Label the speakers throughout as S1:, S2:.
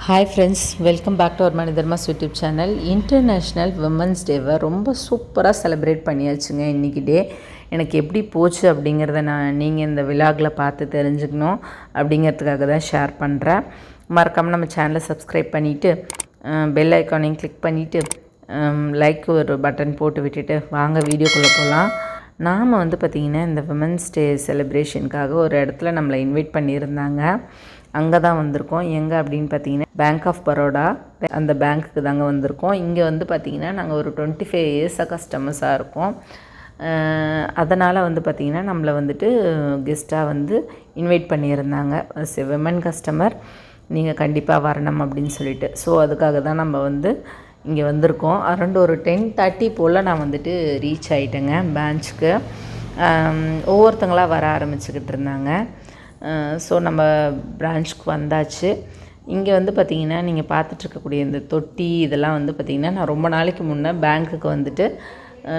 S1: Hi friends welcome back to our Mani Dharmas YouTube channel international women's டேவை ரொம்ப சூப்பராக celebrate பண்ணியாச்சுங்க இன்றைக்கி டே எனக்கு எப்படி போச்சு அப்படிங்கிறத நான் நீங்கள் இந்த விலாகில் பார்த்து தெரிஞ்சுக்கணும் அப்படிங்கிறதுக்காக தான் ஷேர் பண்ணுறேன் மறக்காமல் நம்ம சேனலை சப்ஸ்கிரைப் பண்ணிவிட்டு பெல் ஐக்கானையும் கிளிக் பண்ணிவிட்டு லைக் ஒரு பட்டன் போட்டு விட்டுட்டு வாங்க வீடியோக்குள்ளே போகலாம் நாம் வந்து பார்த்திங்கன்னா இந்த விமன்ஸ் டே செலிப்ரேஷனுக்காக ஒரு இடத்துல நம்மளை இன்வைட் பண்ணியிருந்தாங்க. அங்கே தான் வந்திருக்கோம். எங்கே அப்படின்னு பார்த்தீங்கன்னா பேங்க் ஆஃப் பரோடா அந்த பேங்க்குக்கு தாங்க வந்திருக்கோம். இங்கே வந்து பார்த்திங்கன்னா நாங்கள் ஒரு டுவெண்ட்டி ஃபைவ் இயர்ஸாக கஸ்டமர்ஸாக இருக்கோம். அதனால் வந்து பார்த்திங்கன்னா நம்மளை வந்துட்டு கெஸ்ட்டாக வந்து இன்வைட் பண்ணியிருந்தாங்க. விமன் கஸ்டமர் நீங்கள் கண்டிப்பாக வரணும் அப்படின்னு சொல்லிட்டு. ஸோ அதுக்காக தான் நம்ம வந்து இங்கே வந்திருக்கோம். அரௌண்ட் ஒரு டென் தேர்ட்டி போல் நான் வந்துட்டு ரீச் ஆகிட்டேங்க பேங்க்குக்கு ஒவ்வொருத்தங்களாக வர ஆரம்பிச்சுக்கிட்டு இருந்தாங்க. ஸோ நம்ம பிரான்ச்சுக்கு வந்தாச்சு. இங்கே வந்து பார்த்திங்கன்னா நீங்கள் பார்த்துட்ருக்கக்கூடிய இந்த தொட்டி இதெல்லாம் வந்து பார்த்திங்கன்னா நான் ரொம்ப நாளைக்கு முன்னே பேங்க்குக்கு வந்துட்டு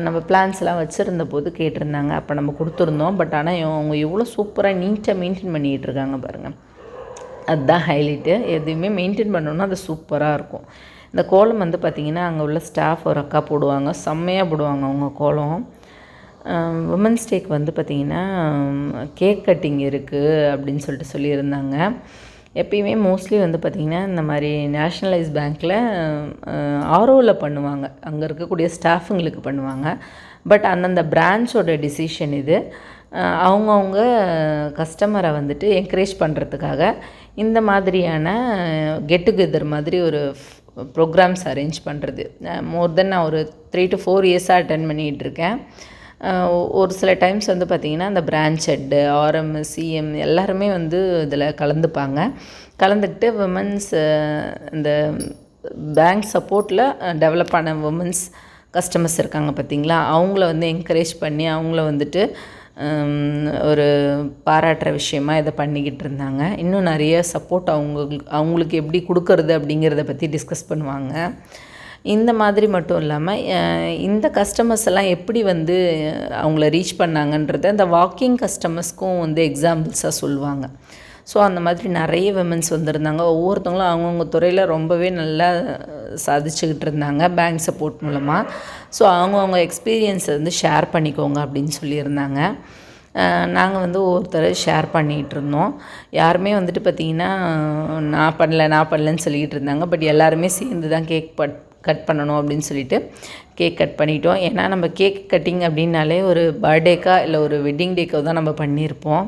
S1: நம்ம பிளான்ஸ்லாம் வச்சுருந்த போது கேட்டிருந்தாங்க. அப்போ நம்ம கொடுத்துருந்தோம். பட் ஆனால் அவங்க எவ்வளோ சூப்பராக நீட்டாக மெயின்டைன் பண்ணிகிட்டு இருக்காங்க பாருங்கள் அதுதான் ஹைலைட்டு எதுவுமே மெயின்டைன் பண்ணணுன்னா அது சூப்பராக இருக்கும். இந்த கோலம் வந்து பார்த்திங்கன்னா அங்கே உள்ள ஸ்டாஃப் ஒரு அக்கா போடுவாங்க. செம்மையாக போடுவாங்க அவங்க கோலம். உமன்ஸ் டேக்கு வந்து பார்த்திங்கன்னா கேக் கட்டிங் இருக்குது அப்படின்னு சொல்லிட்டு சொல்லியிருந்தாங்க. எப்பயுமே மோஸ்ட்லி வந்து பார்த்திங்கன்னா இந்த மாதிரி நேஷ்னலைஸ் பேங்க்கில் ஆர்ஓவில் பண்ணுவாங்க. அங்கே இருக்கக்கூடிய ஸ்டாஃபுங்களுக்கு பண்ணுவாங்க. பட் அந்தந்த பிரான்ச்சோட டிசிஷன் இது. அவங்கவுங்க கஸ்டமரை வந்துட்டு என்கரேஜ் பண்ணுறதுக்காக இந்த மாதிரியான கெட் டுகெதர் மாதிரி ஒரு ப்ரோக்ராம்ஸ் அரேஞ்ச் பண்ணுறது மோர் தென் நான் ஒரு த்ரீ டு ஃபோர் இயர்ஸாக அட்டன் பண்ணிகிட்டு இருக்கேன். ஒரு சில டைம்ஸ் வந்து பார்த்திங்கன்னா அந்த பிரான்ச் ஹெட்டு ஆர்எம் சிஎம் எல்லாருமே வந்து இதில் கலந்துப்பாங்க. கலந்துக்கிட்டு விமன்ஸ் இந்த பேங்க் சப்போர்ட்டில் டெவலப் ஆன உமன்ஸ் கஸ்டமர்ஸ் இருக்காங்க பார்த்திங்களா அவங்கள வந்து என்கரேஜ் பண்ணி அவங்கள வந்துட்டு ஒரு பாராட்டுற விஷயமா இதை பண்ணிக்கிட்டு இருந்தாங்க. இன்னும் நிறைய சப்போர்ட் அவங்க அவங்களுக்கு எப்படி கொடுக்கறது அப்படிங்கிறத பற்றி டிஸ்கஸ் பண்ணுவாங்க. இந்த மாதிரி மட்டும் இல்லாமல் இந்த கஸ்டமர்ஸ் எல்லாம் எப்படி வந்து அவங்கள ரீச் பண்ணாங்கன்றத அந்த வாக்கிங் கஸ்டமர்ஸ்க்கும் வந்து எக்ஸாம்பிள்ஸாக சொல்லுவாங்க. ஸோ அந்த மாதிரி நிறைய விமன்ஸ் வந்திருந்தாங்க. ஒவ்வொருத்தவங்களும் அவங்கவுங்க துறையில் ரொம்பவே நல்லா சாதிச்சுக்கிட்டு இருந்தாங்க பேங்க் சப்போர்ட் மூலமாக ஸோ அவங்கவுங்க எக்ஸ்பீரியன்ஸை வந்து ஷேர் பண்ணிக்கோங்க அப்படின்னு சொல்லியிருந்தாங்க. நாங்கள் வந்து ஒவ்வொருத்தர் ஷேர் பண்ணிகிட்டு இருந்தோம். யாருமே வந்துட்டு பார்த்திங்கன்னா நான் பண்ணல நான் பண்ணலன்னு சொல்லிக்கிட்டு இருந்தாங்க. பட் எல்லாருமே சேர்ந்து தான் கேக் பட் கட் பண்ணணும் அப்படின்னு சொல்லிட்டு கேக் கட் பண்ணிட்டோம். ஏன்னா நம்ம கேக் கட்டிங் அப்படின்னாலே ஒரு பர்த்டேக்கா இல்லை ஒரு வெட்டிங் டேக்கோ தான் நம்ம பண்ணியிருப்போம்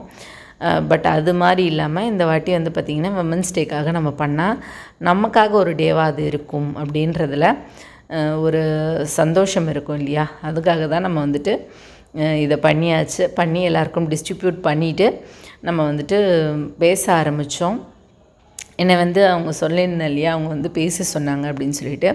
S1: பட் அது மாதிரி இல்லாமல் இந்த வாட்டி வந்து பார்த்திங்கன்னா விமன்ஸ் டேக்காக நம்ம பண்ணால் நமக்காக ஒரு டேவாக அது இருக்கும் அப்படின்றதில் ஒரு சந்தோஷம் இருக்கும் இல்லையா? அதுக்காக தான் நம்ம வந்துட்டு இதை பண்ணியாச்சு. பண்ணி எல்லாருக்கும் டிஸ்ட்ரிபியூட் பண்ணிவிட்டு நம்ம வந்துட்டு பேச ஆரம்பித்தோம் என்னை வந்து அவங்க சொல்லியிருந்தேன் இல்லையா? அவங்க வந்து பேச சொன்னாங்க அப்படின்னு சொல்லிட்டு.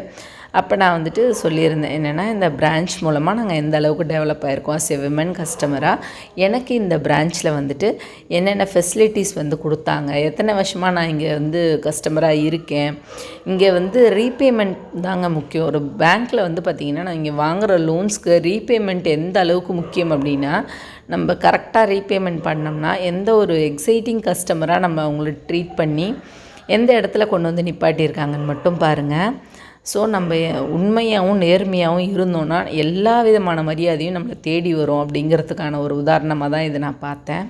S1: அப்போ நான் வந்துட்டு சொல்லியிருந்தேன் என்னென்னா இந்த பிரான்ச் மூலமாக நாங்கள் எந்த அளவுக்கு டெவலப் ஆகிருக்கோம் அஸ் எ விமன் கஸ்டமராக எனக்கு இந்த பிரான்ச்சில் வந்துட்டு என்னென்ன ஃபெசிலிட்டிஸ் வந்து கொடுத்தாங்க? எத்தனை வருஷமாக நான் இங்கே வந்து கஸ்டமராக இருக்கேன்? இங்கே வந்து ரீபேமெண்ட் தாங்க முக்கியம். ஒரு பேங்க்கில் வந்து பார்த்திங்கன்னா நான் இங்கே வாங்குகிற லோன்ஸ்க்கு ரீபேமெண்ட் எந்த அளவுக்கு முக்கியம் அப்படின்னா நம்ம கரெக்டாக ரீபேமெண்ட் பண்ணோம்னா எந்த ஒரு எக்ஸைட்டிங் கஸ்டமராக நம்ம அவங்கள ட்ரீட் பண்ணி எந்த இடத்துல கொண்டு வந்து நிப்பாட்டியிருக்காங்கன்னு மட்டும் பாருங்கள் ஸோ நம்ம உண்மையாகவும் நேர்மையாகவும் இருந்தோன்னா எல்லா விதமான மரியாதையும் நம்மளை தேடி வரும் அப்படிங்கிறதுக்கான ஒரு உதாரணமாக தான் இதை நான் பார்த்தேன்.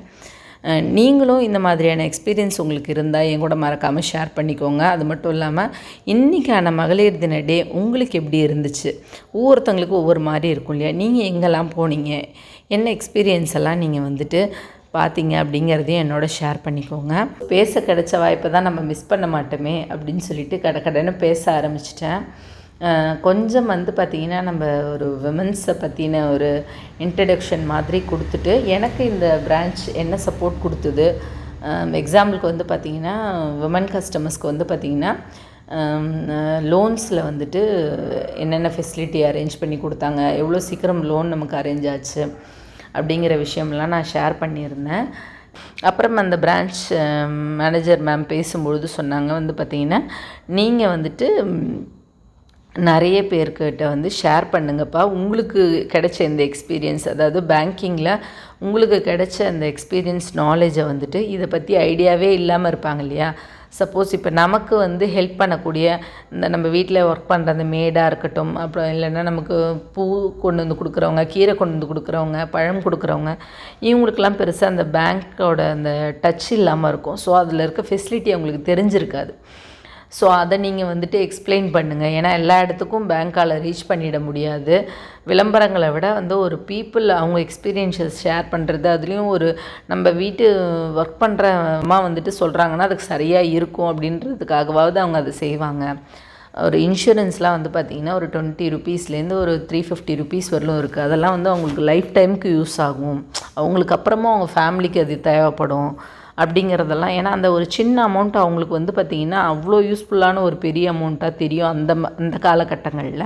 S1: நீங்களும் இந்த மாதிரியான எக்ஸ்பீரியன்ஸ் உங்களுக்கு இருந்தால் என் கூட மறக்காமல் ஷேர் பண்ணிக்கோங்க. அது மட்டும் இல்லாமல் இன்றைக்கான மகளிர் தின டே உங்களுக்கு எப்படி இருந்துச்சு? ஒவ்வொருத்தவங்களுக்கும் ஒவ்வொரு மாதிரி இருக்கும் இல்லையா? நீங்கள் எங்கெல்லாம் போனீங்க? என்ன எக்ஸ்பீரியன்ஸ் எல்லாம் நீங்கள் வந்துட்டு பார்த்தீங்க அப்படிங்கிறதையும் என்னோட ஷேர் பண்ணிக்கோங்க. பேச கிடைச்ச வாய்ப்பை தான் நம்ம மிஸ் பண்ண மாட்டோமே அப்படின்னு சொல்லிட்டு கடை கடைன்னு பேச ஆரம்பிச்சிட்டேன். கொஞ்சம் வந்து பார்த்திங்கன்னா நம்ம ஒரு விமன்ஸை பற்றின ஒரு இன்ட்ரடக்ஷன் மாதிரி கொடுத்துட்டு எனக்கு இந்த பிரான்ச் என்ன சப்போர்ட் கொடுத்தது? எக்ஸாம்பிளுக்கு வந்து பார்த்திங்கன்னா விமன் கஸ்டமர்ஸ்க்கு வந்து பார்த்திங்கன்னா லோன்ஸில் வந்துட்டு என்னென்ன ஃபெசிலிட்டி அரேஞ்ச் பண்ணி கொடுத்தாங்க? எவ்வளோ சீக்கிரம் லோன் நமக்கு அரேஞ்ச் ஆச்சு? அப்படிங்கிற விஷயம்லாம் நான் ஷேர் பண்ணியிருந்தேன். அப்புறம் அந்த பிரான்ச் மேனேஜர் மேம் பேசும்பொழுது சொன்னாங்க வந்து பார்த்திங்கன்னா நீங்கள் வந்துட்டு நிறைய பேர்கிட்ட வந்து ஷேர் பண்ணுங்கப்பா. உங்களுக்கு கிடைச்ச இந்த எக்ஸ்பீரியன்ஸ் அதாவது பேங்கிங்கில் உங்களுக்கு கிடைச்ச அந்த எக்ஸ்பீரியன்ஸ் நாலேஜை வந்துட்டு இதை பற்றி ஐடியாவே இல்லாமல் இருப்பாங்க இல்லையா? சப்போஸ் இப்போ நமக்கு வந்து ஹெல்ப் பண்ணக்கூடிய இந்த நம்ம வீட்டில் ஒர்க் பண்ணுற அந்த மேடாக இருக்கட்டும் அப்புறம் இல்லைன்னா நமக்கு பூ கொண்டு வந்து கொடுக்குறவங்க கீரை கொண்டு வந்து கொடுக்குறவங்க பழம் கொடுக்குறவங்க இவங்களுக்கெல்லாம் பெருசாக அந்த பேங்க்கோட அந்த டச் இல்லாமல் இருக்கும். ஸோ அதில் இருக்க ஃபெசிலிட்டி அவங்களுக்கு தெரிஞ்சிருக்காது. ஸோ அதை நீங்கள் வந்துட்டு எக்ஸ்பிளைன் பண்ணுங்கள் ஏன்னா எல்லா இடத்துக்கும் பேங்க்கால் ரீச் பண்ணிட முடியாது. விளம்பரங்களை விட வந்து ஒரு பீப்புள் அவங்க எக்ஸ்பீரியன்ஸஸ் ஷேர் பண்ணுறது அதுலேயும் ஒரு நம்ம வீட்டு ஒர்க் பண்ணுற அம்மா வந்துட்டு சொல்கிறாங்கன்னா அதுக்கு சரியாக இருக்கும் அப்படின்றதுக்காகவாவது அவங்க அதை செய்வாங்க. ஒரு இன்சூரன்ஸ்லாம் வந்து பார்த்திங்கன்னா ஒரு டுவெண்ட்டி ருபீஸ்லேருந்து ஒரு த்ரீ ஃபிஃப்டி ருபீஸ் வரலும் இருக்குது அதெல்லாம் வந்து அவங்களுக்கு லைஃப் டைமுக்கு யூஸ் ஆகும். அவங்களுக்கு அப்புறமா அவங்க ஃபேமிலிக்கு அது தேவைப்படும். அப்படிங்கிறதெல்லாம் ஏன்னா அந்த ஒரு சின்ன அமௌண்ட் அவங்களுக்கு வந்து பார்த்திங்கன்னா அவ்வளோ யூஸ்ஃபுல்லான ஒரு பெரிய அமௌண்ட்டாக தெரியும் அந்த ம அந்த காலகட்டங்களில்.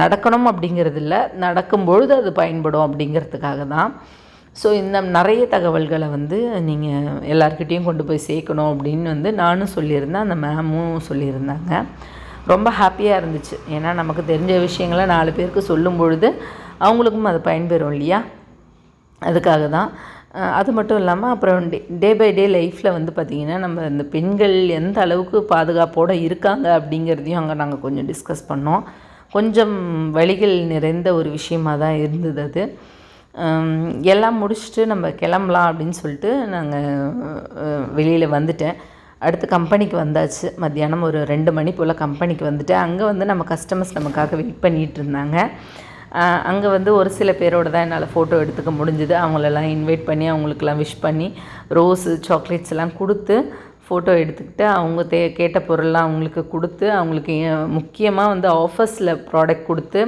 S1: நடக்கணும் அப்படிங்கிறது இல்லை நடக்கும்பொழுது அது பயன்படும் அப்படிங்கிறதுக்காக தான். ஸோ இந்த நிறைய தகவல்களை வந்து நீங்கள் எல்லாருக்கிட்டேயும் கொண்டு போய் சேர்க்கணும் அப்படின்னு வந்து நானும் சொல்லியிருந்தேன். அந்த மேமும் சொல்லியிருந்தாங்க. ரொம்ப ஹாப்பியாக இருந்துச்சு. ஏன்னா நமக்கு தெரிஞ்ச விஷயங்களை நாலு பேருக்கு சொல்லும் பொழுது அவங்களுக்கும் அது பயன்பெறும் இல்லையா? அதுக்காக தான். அது மட்டும் இல்லாமல் அப்புறம் டே டே பை டே லைஃப்பில் வந்து பார்த்திங்கன்னா நம்ம இந்த பெண்கள் எந்த அளவுக்கு பாதுகாப்போடு இருக்காங்க அப்படிங்கிறதையும் அங்கே நாங்கள் கொஞ்சம் டிஸ்கஸ் பண்ணோம். கொஞ்சம் வழிகள் நிறைந்த ஒரு விஷயமாக தான் இருந்தது அது. எல்லாம் முடிச்சுட்டு நம்ம கிளம்பலாம் அப்படின்னு சொல்லிட்டு நாங்கள் வெளியில் வந்துட்டேன். அடுத்து கம்பெனிக்கு வந்தாச்சு. மத்தியானம் ஒரு ரெண்டு மணி போல் கம்பெனிக்கு வந்துட்டு அங்கே வந்து நம்ம கஸ்டமர்ஸ் நமக்காக வெயிட் பண்ணிகிட்டு இருந்தாங்க. அங்கே வந்து ஒரு சில பேரோட தான் என்னால் ஃபோட்டோ எடுத்துக்க முடிஞ்சுது. அவங்களெல்லாம் இன்வைட் பண்ணி அவங்களுக்கெல்லாம் விஷ் பண்ணி ரோஸு சாக்லேட்ஸ் எல்லாம் கொடுத்து ஃபோட்டோ எடுத்துக்கிட்டு அவங்க தே கேட்ட பொருள்லாம் அவங்களுக்கு கொடுத்து அவங்களுக்கு முக்கியமாக வந்து ஆஃபர்ஸில் ப்ராடக்ட் கொடுத்து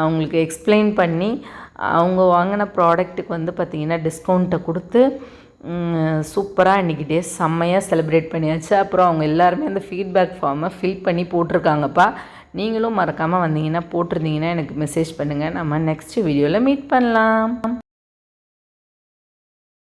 S1: அவங்களுக்கு எக்ஸ்பிளைன் பண்ணி அவங்க வாங்கின ப்ராடக்ட்டுக்கு வந்து பார்த்திங்கன்னா டிஸ்கவுண்ட்டை கொடுத்து சூப்பராக இன்றைக்கி டே செம்மையாக செலிப்ரேட் பண்ணியாச்சு. அப்புறம் அவங்க எல்லாருமே அந்த ஃபீட்பேக் ஃபார்மை ஃபில் பண்ணி போட்டிருக்காங்கப்பா. நீங்களும் மறக்காமல் வந்தீங்கன்னா போட்டிருந்தீங்கன்னா எனக்கு மெசேஜ் பண்ணுங்கள் நம்ம நெக்ஸ்ட் வீடியோவில் மீட் பண்ணலாம்.